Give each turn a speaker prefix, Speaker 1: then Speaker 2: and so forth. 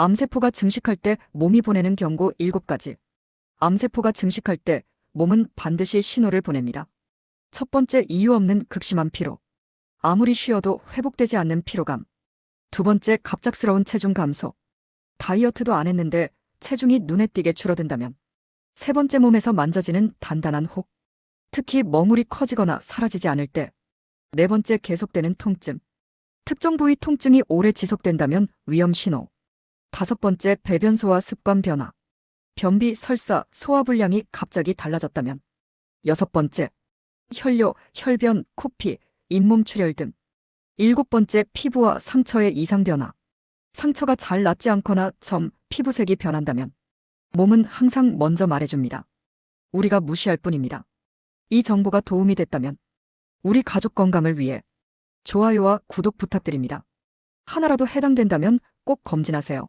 Speaker 1: 암세포가 증식할 때 몸이 보내는 경고 7가지. 암세포가 증식할 때 몸은 반드시 신호를 보냅니다. 첫 번째 이유 없는 극심한 피로. 아무리 쉬어도 회복되지 않는 피로감. 두 번째 갑작스러운 체중 감소. 다이어트도 안 했는데 체중이 눈에 띄게 줄어든다면. 세 번째 몸에서 만져지는 단단한 혹. 특히 멍울이 커지거나 사라지지 않을 때. 네 번째 계속되는 통증. 특정 부위 통증이 오래 지속된다면 위험 신호. 다섯 번째 배변소화 습관 변화. 변비, 설사, 소화불량이 갑자기 달라졌다면. 여섯 번째 혈뇨, 혈변, 코피, 잇몸 출혈 등. 일곱 번째 피부와 상처의 이상 변화. 상처가 잘 낫지 않거나 점, 피부색이 변한다면. 몸은 항상 먼저 말해줍니다. 우리가 무시할 뿐입니다. 이 정보가 도움이 됐다면 우리 가족 건강을 위해 좋아요와 구독 부탁드립니다. 하나라도 해당된다면 꼭 검진하세요.